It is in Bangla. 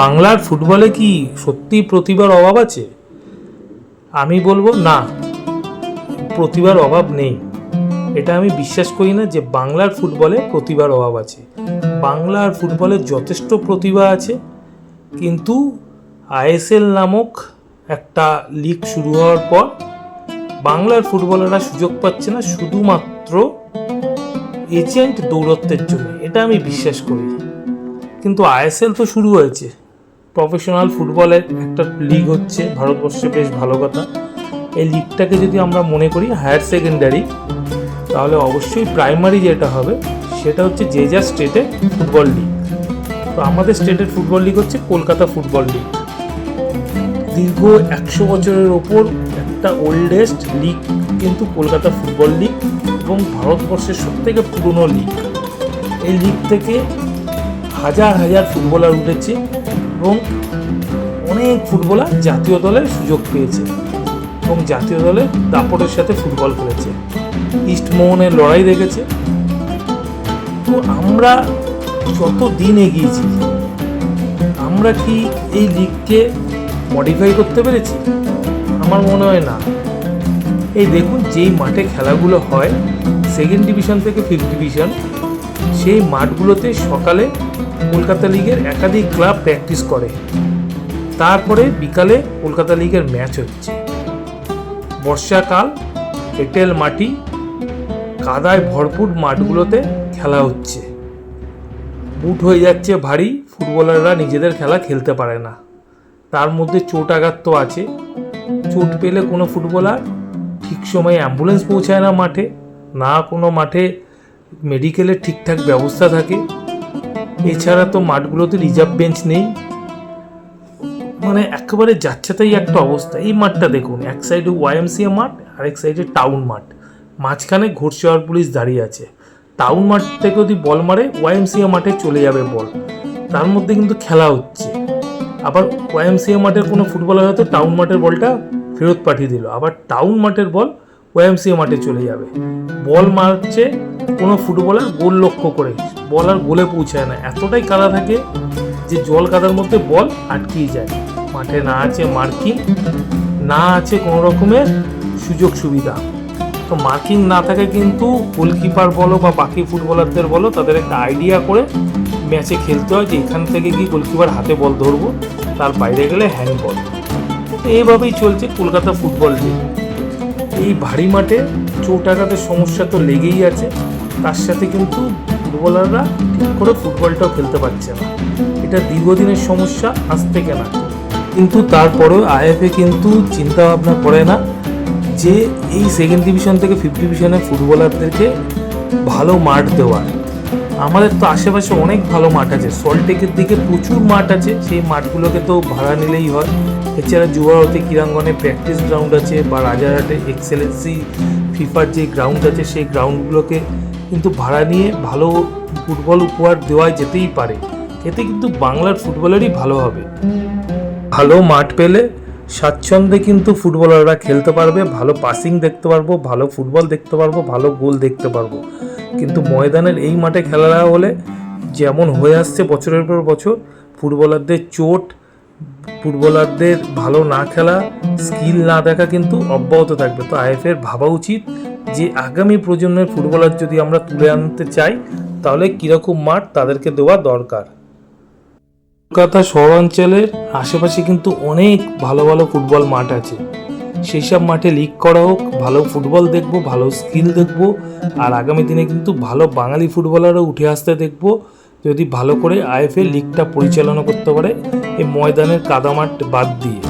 বাংলার ফুটবলে কি সত্যি প্রতিভার অভাব আছে? আমি বলব না। প্রতিভার অভাব নেই। এটা আমি বিশ্বাস করি না যে বাংলার ফুটবলে প্রতিভার অভাব আছে। বাংলার ফুটবলে যথেষ্ট প্রতিভা আছে, কিন্তু আইএসএল নামক একটা লিগ শুরু হওয়ার পর বাংলার ফুটবলাররা সুযোগ পাচ্ছে না শুধুমাত্র এজেন্ট দৌরত্বের জন্য। এটা আমি বিশ্বাস করি। কিন্তু আইএসএল তো শুরু হয়েছে। প্রফেশনাল ফুটবলের একটা লিগ হচ্ছে, ভারতবর্ষে বেশ ভালো কথা। এই লিগটাকে যদি আমরা মনে করি হায়ার সেকেন্ডারি তাহলে অবশ্যই প্রাইমারি যেটা হবে, সেটা হচ্ছে যে যা স্টেটের ফুটবল লিগ তো আমাদের স্টেটের ফুটবল লিগ হচ্ছে কলকাতা ফুটবল লিগ দীর্ঘ একশো বছরের ওপর একটা ওল্ডেস্ট লিগ কিন্তু কলকাতা ফুটবল লিগ এবং ভারতবর্ষের সব থেকে পুরনো লিগ এই লিগ থেকে হাজার হাজার ফুটবলার উঠেছে। এবং অনেক ফুটবলার জাতীয় দলের সুযোগ পেয়েছে এবং জাতীয় দলে দাপটের সাথে ফুটবল খেলেছে। ইস্টমোহনের লড়াই দেখেছে। তো আমরা যত দিন এগিয়েছি, আমরা কি এই লিগকে মডিফাই করতে পেরেছি? আমার মনে হয় না। এই দেখুন, যেই মাঠে খেলাগুলো হয় সেকেন্ড ডিভিশন থেকে ফিফথ ডিভিশন সেই মাঠগুলোতে সকালে কলকাতা লিগের একাধিক ক্লাব প্র্যাকটিস করে। তারপরে বিকালে কলকাতা লিগের ম্যাচ হচ্ছে। বর্ষাকাল এঁটেল মাটি, কাদায় ভরপুর মাঠগুলোতে খেলা হচ্ছে। বুট হয়ে যাচ্ছে ভারী, ফুটবলাররা নিজেদের খেলা খেলতে পারে না। তার মধ্যে চোট আঘাত তো আছে। চোট পেলে কোনো ফুটবলার ঠিক সময়ে অ্যাম্বুলেন্স পৌঁছায় না মাঠে। না কোনো মাঠে মেডিকেলের ঠিকঠাক ব্যবস্থা থাকে। এছাড়া তো মাঠগুলোতে রিজার্ভ বেঞ্চ নেই। মানে একেবারে যাচ্ছেতাই একটা অবস্থা। এই মাঠটা দেখুন, এক সাইডে ওয়াইএমসিএ মাঠ আর এক সাইডে টাউন মাঠ। মাঝখানে ঘোরশেওয়ার পুলিশ দাঁড়িয়ে আছে। টাউন মাঠ থেকে যদি বল মারে ওয়াইএমসিএ মাঠে চলে যাবে বল তার মধ্যে কিন্তু খেলা হচ্ছে। আবার ওয়াইএমসিএ মাঠের কোনো ফুটবলার হয়তো টাউন মাঠের বলটা ফেরত পাঠিয়ে দিল। আবার টাউন মাঠের বল ওয়াইএমসিএ মাঠে চলে যাবে। বল মারছে কোনো ফুটবলার গোল লক্ষ্য করে। বল আর গোলে পৌঁছায় না। এতটাই কাদা থাকে যে জল কাদার মধ্যে বল আটকিয়ে যায়। মাঠে না আছে মার্কিং, না আছে কোনো রকমের সুযোগ সুবিধা। তো মার্কিং না থাকে কিন্তু গোলকিপার বলো বা বাকি ফুটবলারদের বলো, তাদের একটা আইডিয়া করে ম্যাচে খেলতে হয় যে এখান থেকে কি গোলকিপার হাতে বল ধরবো, তার বাইরে গেলে হ্যান্ডবল এইভাবেই চলছে কলকাতা ফুটবল লিগ এই ভারী মাঠে চোট আঘাতের সমস্যা তো লেগেই আছে, তার সাথে কিন্তু ফুটবলাররা ঠিক করে ফুটবলটাও খেলতে পারছে না। এটা দীর্ঘদিনের সমস্যা, আজ থেকে না। কিন্তু তারপরেও আইএফএ কিন্তু চিন্তা ভাবনা করে না যে এই সেকেন্ড ডিভিশন থেকে ফিফথ ডিভিশনের ফুটবলারদেরকে ভালো মাঠ দেওয়ার। আমাদের তো আশেপাশে অনেক ভালো মাঠ আছে। সল্টেকের দিকে প্রচুর মাঠ আছে। সেই মাঠগুলোকে তো ভাড়া নিলেই হয়। এছাড়া যুবভারতী ক্রীড়াঙ্গনে প্র্যাকটিস গ্রাউন্ড আছে বা রাজারহাটে এক্সেলেন্সি ফিফার যে গ্রাউন্ড আছে, সেই গ্রাউন্ডগুলোকে কিন্তু ভাড়া নিয়ে ভালো ফুটবল উপহার দেওয়া যেতেই পারে। এতে কিন্তু বাংলার ফুটবলেরই ভালো হবে। ভালো মাঠ পেলে স্বাচ্ছন্দ্যে কিন্তু ফুটবলাররা খেলতে পারবে, ভালো পাসিং দেখতে পারব, ভালো ফুটবল দেখতে পারব, ভালো গোল দেখতে পারব। কিন্তু ময়দানের এই মাঠে খেলা হলে যেমন হয়ে আসছে বছরের পর বছর, ফুটবলারদের চোট, ফুটবলারদের ভালো না খেলা স্কিল না দেখা কিন্তু অব্যাহত থাকবে। তো আইএফের ভাবা উচিত যে আগামী প্রজন্মের ফুটবলার যদি আমরা তুলে আনতে চাই, তাহলে কীরকম মাঠ তাদেরকে দেওয়া দরকার? কলকাতা শহরাঞ্চলের আশেপাশে কিন্তু অনেক ভালো ভালো ফুটবল মাঠ আছে। সেই সব মাঠে লিগ করা হোক, ভালো ফুটবল দেখব, ভালো স্কিল দেখব, আর আগামী দিনে কিন্তু ভালো বাঙালি ফুটবলারও উঠে আসতে দেখব, যদি ভালো করে আইএফএ লিগটা পরিচালনা করতে পারে, এই ময়দানের কাদামাঠ বাদ দিয়ে।